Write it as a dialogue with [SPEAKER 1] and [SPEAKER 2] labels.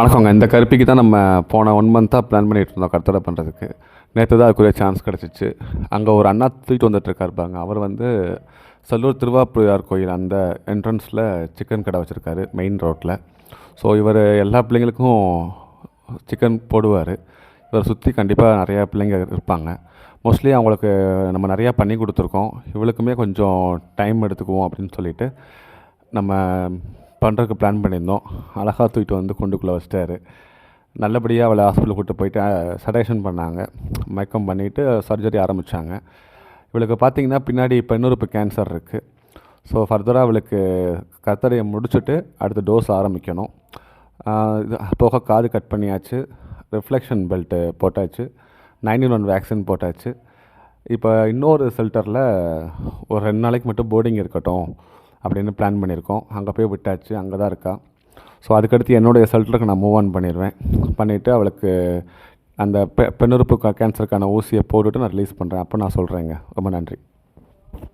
[SPEAKER 1] வணக்கங்க. இந்த கருப்பிக்கு தான் நம்ம போன ஒன் மந்த்தாக பிளான் பண்ணிகிட்டு இருந்தோம் கருத்தடை பண்ணுறதுக்கு நேற்று தான் அதுக்குரிய சான்ஸ் கிடச்சிச்சு. அங்கே ஒரு அண்ணா தூக்கிட்டு வந்துட்டுருக்காரு பாருங்க. அவர் வந்து செல்லூர் திருவாப்புரியார் கோயில் அந்த என்ட்ரன்ஸில் சிக்கன் கடை வச்சுருக்காரு மெயின் ரோட்டில் ஸோ இவர் எல்லா பிள்ளைங்களுக்கும் சிக்கன் போடுவார். இவரை சுற்றி கண்டிப்பாக நிறையா பிள்ளைங்க இருப்பாங்க. மோஸ்ட்லி அவங்களுக்கு நம்ம நிறையா பண்ணி கொடுத்துருக்கோம். இவளுக்குமே கொஞ்சம் டைம் எடுத்துக்குவோம் அப்படின்னு சொல்லிட்டு நம்ம பண்ணுறதுக்கு பிளான் பண்ணியிருந்தோம். அழகாக தூக்கிட்டு வந்து குண்டுக்குள்ளே வச்சிட்டாரு. நல்லபடியாக அவளை ஹாஸ்பிட்டல் கூட்டு போயிட்டு சடேஷன் பண்ணாங்க. மயக்கம் பண்ணிவிட்டு சர்ஜரி ஆரம்பித்தாங்க இவளுக்கு பார்த்தீங்கன்னா பின்னாடி பெண்ணுறுப்பு கேன்சர் இருக்குது ஸோ ஃபர்தராக அவளுக்கு கத்தரையை முடிச்சுட்டு அடுத்த டோஸ் ஆரம்பிக்கணும். இது போக காது கட் பண்ணியாச்சு. ரிஃப்ளெக்ஷன் பெல்ட்டு போட்டாச்சு. நைன்டி ஒன் வேக்சின் போட்டாச்சு. இப்போ இன்னொரு ஷெல்டரில் ஒரு ரெண்டு நாளைக்கு மட்டும் போர்டிங் இருக்கட்டும். அப்படின்னு பிளான் பண்ணியிருக்கோம். அங்கே போய் விட்டாச்சு அங்கே தான் இருக்கா. ஸோ அதுக்கடுத்து என்னுடைய ரிசல்ட்டுக்கு நான் மூவ் ஆன் பண்ணிடுவேன். பண்ணிவிட்டு அவளுக்கு அந்த பெ பெண்ணுறுப்பு கேன்சருக்கான ஊசியை போட்டுட்டு நான் ரிலீஸ் பண்ணுறேன் அப்போ நான் சொல்கிறேங்க ரொம்ப நன்றி.